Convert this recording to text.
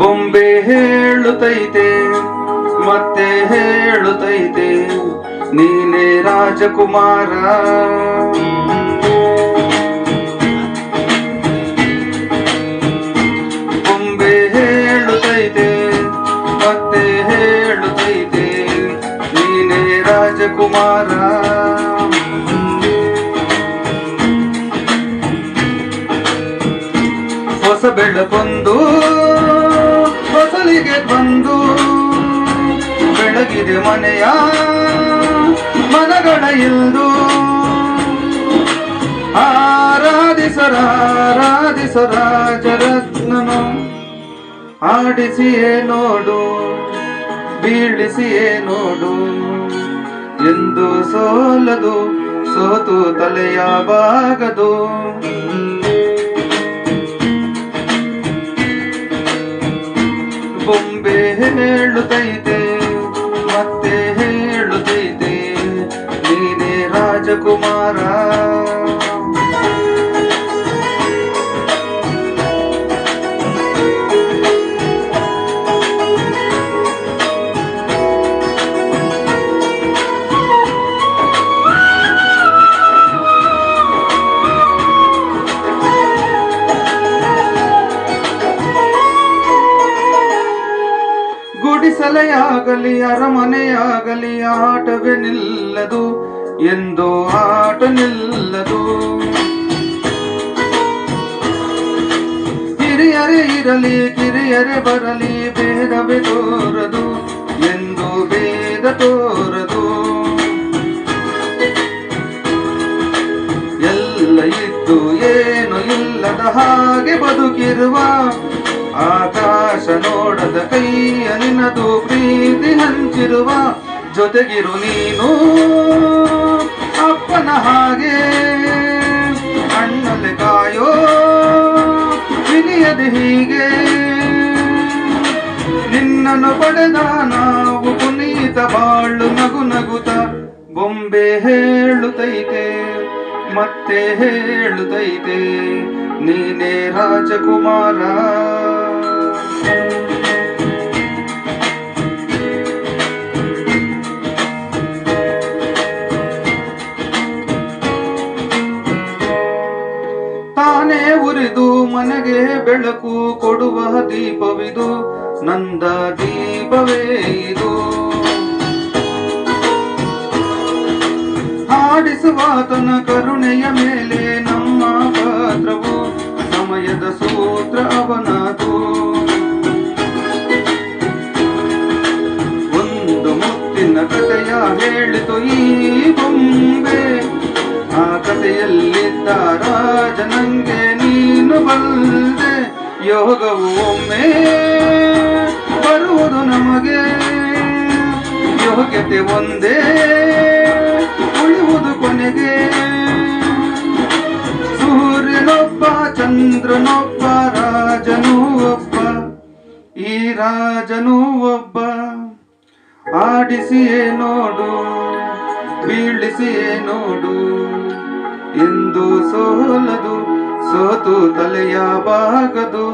ಬೊಂಬೆ ಹೇಳುತ್ತೈತೆ ಮತ್ತೆ ಹೇಳುತ್ತೈತೆ ನೀನೇ ರಾಜಕುಮಾರ. ಬೊಂಬೆ ಹೇಳುತ್ತೈತೆ ಮತ್ತೆ ಹೇಳುತ್ತೈತೆ ನೀನೇ ರಾಜಕುಮಾರ. ಹೊಸ ಬೆಳಕೊಂದು ಹೊಸಲಿಗೆ ಬಂದು, ಬೆಳಗಿದೆ ಮನೆಯ ಮನಗಳ ಇಲ್ದು. ಆರಾಧಿಸರಾರಾಧಿಸರಾಜರತ್ನನು ಆಡಿಸಿಯೇ ನೋಡು, ಬೀಳಿಸಿಯೇ ನೋಡು. ಎಂದು ಸೋಲದು, ಸೋತು ತಲೆಯ ಬಾಗದು. ಹೇಳುತ್ತೈತೆ ಗುಡಿಸಲೆಯಾಗಲಿ ಅರಮನೆಯಾಗಲಿ, ಆಟವೇ ನಿಲ್ಲದು, ಎಂದು ಆಟ ನಿಲ್ಲದು. ಹಿರಿಯರೇ ಇರಲಿ, ಕಿರಿಯರೆ ಬರಲಿ, ಭೇದವೇ ತೋರದು, ಎಂದು ಭೇದ ತೋರದು. ಎಲ್ಲ ಇದ್ದು, ಏನು ಇಲ್ಲದ ಹಾಗೆ ಬದುಕಿರುವ ಆಕಾಶ ನೋಡದ ಕೈಯ ನಿನದು ಪ್ರೀತಿ ಹಂಚಿರುವ ಜೊತೆಗಿರು ನೀನು. ಅಪ್ಪನ ಹಾಗೆ ಅಣ್ಣಲೆ ಕಾಯೋ, ವಿನಿಯದು ಹೀಗೆ. ನಿನ್ನನ್ನು ಪಡೆದ ನಾವು ಪುನೀತ ಬಾಳು ನಗು ನಗುತ, ಬೊಂಬೆ ಹೇಳುತ್ತೈತೆ, ಮತ್ತೆ ಹೇಳುತ್ತೈತೆ, ನೀನೇ ರಾಜಕುಮಾರ. ಮನೆಗೆ ಬೆಳಕು ಕೊಡುವ ದೀಪವಿದು, ನಂದ ದೀಪವೇ ಇದು. ಹಾಡಿಸುವಾತನ ಕರುಣೆಯ ಮೇಲೆ ನಮ್ಮ ಪಾತ್ರವು, ಸಮಯದ ಸೂತ್ರ ಅವನದು. ಒಂದು ಮುತ್ತಿನ ಕಥೆಯ ಹೇಳಿತು ಈ ಬೊಂಬೆ, ಆ ಕಥೆಯಲ್ಲಿದ್ದ ರಾಜನಂಗೆ ಬಲ್ದೆ ಯೋಗವು ಒಮ್ಮೆ ಬರುವುದು ನಮಗೆ. ಯೋಗ್ಯತೆ ಒಂದೇ ಉಳಿಯುವುದು ಕೊನೆಗೆ. ಸೂರ್ಯನೊಬ್ಬ, ಚಂದ್ರನೊಬ್ಬ, ರಾಜನೂ ಒಬ್ಬ, ಈ ರಾಜನೂ ಒಬ್ಬ. ಆಡಿಸಿಯೇ ನೋಡು, ಬೀಳಿಸಿಯೇ ನೋಡು, ಎಂದು ಸೋಲದು ಸೋತು ತಲೆಯ ಬಾಗದು